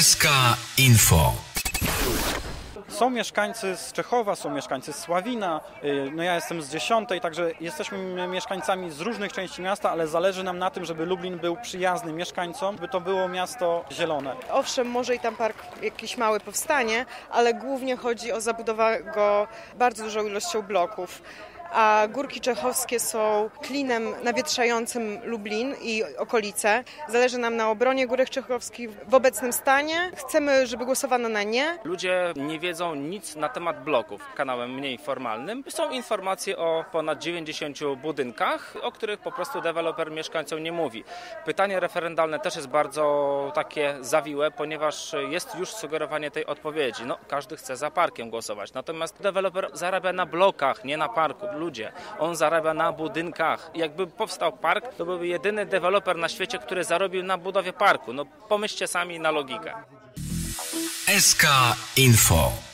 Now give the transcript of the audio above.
SK Info. Są mieszkańcy z Czechowa, są mieszkańcy z Sławina, y, no ja jestem z Dziesiątej, także jesteśmy mieszkańcami z różnych części miasta, ale zależy nam na tym, żeby Lublin był przyjazny mieszkańcom, by to było miasto zielone. Owszem, może i tam park jakiś mały powstanie, ale głównie chodzi o zabudowę go bardzo dużą ilością bloków a Górki Czechowskie są klinem nawietrzającym Lublin i okolice. Zależy nam na obronie Górek Czechowskich w obecnym stanie. Chcemy, żeby głosowano na nie. Ludzie nie wiedzą nic na temat bloków. Kanałem mniej formalnym są informacje o ponad 90 budynkach, o których po prostu deweloper mieszkańcom nie mówi. Pytanie referendalne też jest bardzo takie zawiłe, ponieważ jest już sugerowanie tej odpowiedzi. No, każdy chce za parkiem głosować, natomiast deweloper zarabia na blokach, nie na parku ludzie. On zarabia na budynkach. Jakby powstał park, to byłby jedyny deweloper na świecie, który zarobił na budowie parku. No pomyślcie sami na logikę. SK Info.